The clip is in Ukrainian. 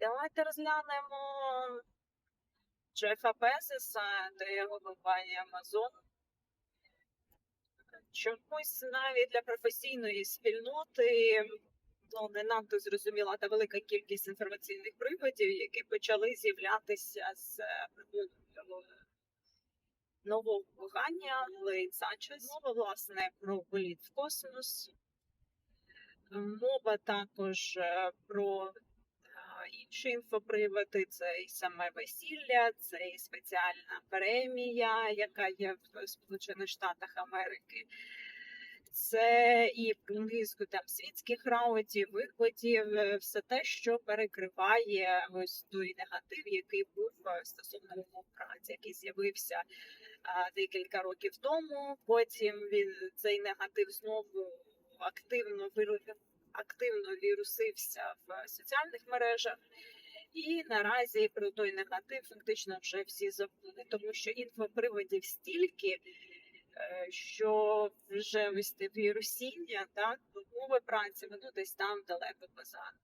Давайте розглянемо Джефа Безоса та його компанії Amazon. Чомусь навіть для професійної спільноти ну, не надто зрозуміла та велика кількість інформаційних приводів, які почали з'являтися з приходом нового кохання Лейт Санчес. Мова, власне, про політ в космос. Мова також е, про інші інфоприводи, це і саме весілля, це і спеціальна премія, яка є в Сполучених Штатах Америки. Це і низку там світських раундів, виходів, е, все те, що перекриває ось той негатив, який був е, стосовно умов праці, який з'явився а, декілька років тому. Потім він цей негатив знову активно виру- активно вірусився в соціальних мережах. І наразі про той негатив фактично вже всі забули, тому що інфоприводів стільки, е, що вже вести вірусіння, так, мови праці, воно десь там далеко позаду.